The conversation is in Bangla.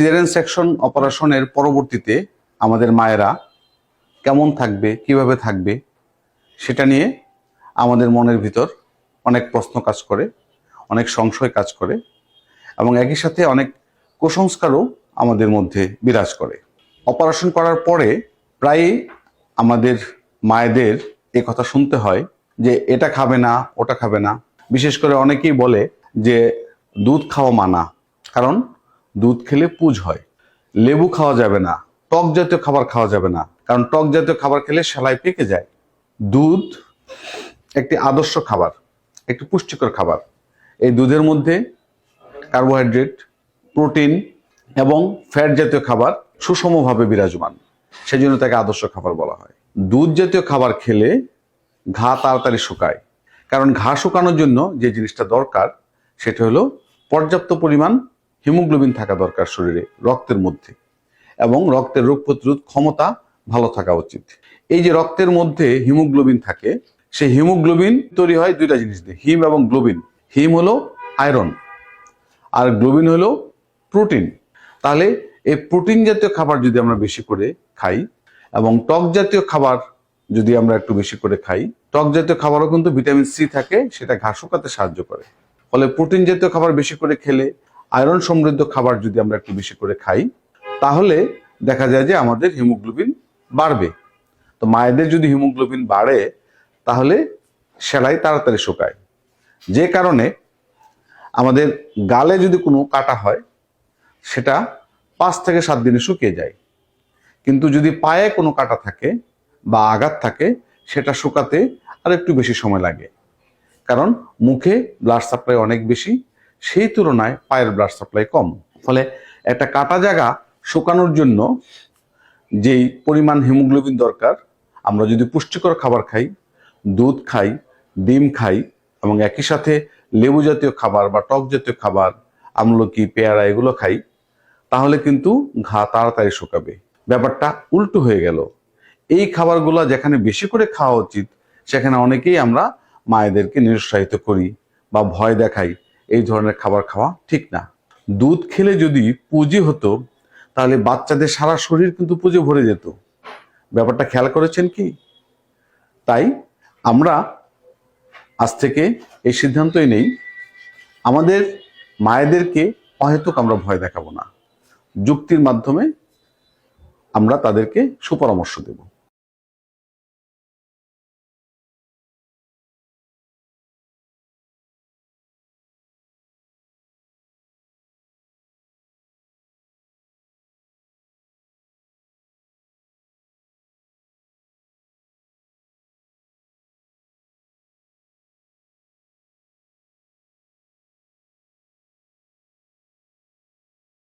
সিজারিয়ান সেকশন অপারেশনের পরবর্তীতে আমাদের মায়েরা কেমন থাকবে, কীভাবে থাকবে, সেটা নিয়ে আমাদের মনের ভিতর অনেক প্রশ্ন কাজ করে, অনেক সংশয় কাজ করে এবং একই সাথে অনেক কুসংস্কারও আমাদের মধ্যে বিরাজ করে। অপারেশন করার পরে প্রায়ই আমাদের মায়েদের এই কথা শুনতে হয় যে এটা খাবে না, ওটা খাবে না। বিশেষ করে অনেকেই বলে যে দুধ খাওয়া মানা, কারণ দুধ খেলে পুজ হয়। লেবু খাওয়া যাবে না, টক জাতীয় খাবার খাওয়া যাবে না, কারণ টক জাতীয় খাবার খেলে সেলাই পেকে যায়। দুধ একটি আদর্শ খাবার, একটি পুষ্টিকর খাবার। এই দুধের মধ্যে কার্বোহাইড্রেট প্রোটিন এবং ফ্যাট জাতীয় খাবার সুষমভাবে বিরাজমান। সেই জন্য তাকে আদর্শ খাবার বলা হয়। দুধ জাতীয় খাবার খেলে ঘা তাড়াতাড়ি শুকায়, কারণ ঘা শুকানোর জন্য যে জিনিসটা দরকার, সেটা হলো পর্যাপ্ত পরিমাণ হিমোগ্লোবিন থাকা দরকার শরীরে, রক্তের মধ্যে। এবং রক্তের রোগ প্রতিরোধ ক্ষমতা ভালো থাকা উচিত। এই যে রক্তের মধ্যে হিমোগ্লোবিন থাকে, সেই হিমোগ্লোবিন তৈরি হয় দুইটা জিনিস দিয়ে, হিম এবং গ্লোবিন। হিম হলো আয়রন, আর গ্লোবিন হলো প্রোটিন। তাহলে এই প্রোটিন জাতীয় খাবার যদি আমরা বেশি করে খাই, এবং টক জাতীয় খাবার যদি আমরা একটু বেশি করে খাই, টক জাতীয় খাবারও কিন্তু ভিটামিন সি থাকে, সেটা ঘা শুকাতে সাহায্য করে। ফলে প্রোটিন জাতীয় খাবার বেশি করে খেলে আয়রন সমৃদ্ধ খাবার যদি আমরা একটু বেশি করে খাই, তাহলে দেখা যায় যে আমাদের হিমোগ্লোবিন বাড়বে। তো মায়েদের যদি হিমোগ্লোবিন বাড়ে, তাহলে সেলাই তাড়াতাড়ি শুকায়। যে কারণে আমাদের গালে যদি কোনো কাটা হয়, সেটা পাঁচ থেকে সাত দিনে শুকিয়ে যায়। কিন্তু যদি পায়ে কোনো কাটা থাকে বা আঘাত থাকে, সেটা শুকাতে আর একটু বেশি সময় লাগে। কারণ মুখে ব্লাড সাপ্লাই অনেক বেশি সেই তুলনায় পায়ের ব্লাড সাপ্লাই কম। ফলে একটা কাটা জায়গা শুকানোর জন্য যেই পরিমাণ হিমোগ্লোবিন দরকার, আমরা যদি পুষ্টিকর খাবার খাই, দুধ খাই, ডিম খাই, এবং একই সাথে লেবু জাতীয় খাবার বা টক জাতীয় খাবার, আমলকি, পেয়ারা এগুলো খাই, তাহলে কিন্তু ঘা তাড়াতাড়ি শুকাবে। ব্যাপারটা উল্টো হয়ে গেল। এই খাবারগুলো যেখানে বেশি করে খাওয়া উচিত, সেখানে অনেকেই আমরা মায়েদেরকে নিরুৎসাহিত করি বা ভয় দেখাই। এই ধরনের খাবার খাওয়া ঠিক না। দুধ খেলে যদি পুঁজি হতো, তাহলে বাচ্চাদের সারা শরীর কিন্তু পুজো ভরে যেত। ব্যাপারটা খেয়াল করেছেন কি? তাই আমরা আজ থেকে এই সিদ্ধান্তই নেই, আমাদের মায়েদেরকে অহেতুক আমরা ভয় দেখাবো না। যুক্তির মাধ্যমে আমরা তাদেরকে সুপরামর্শ দেব।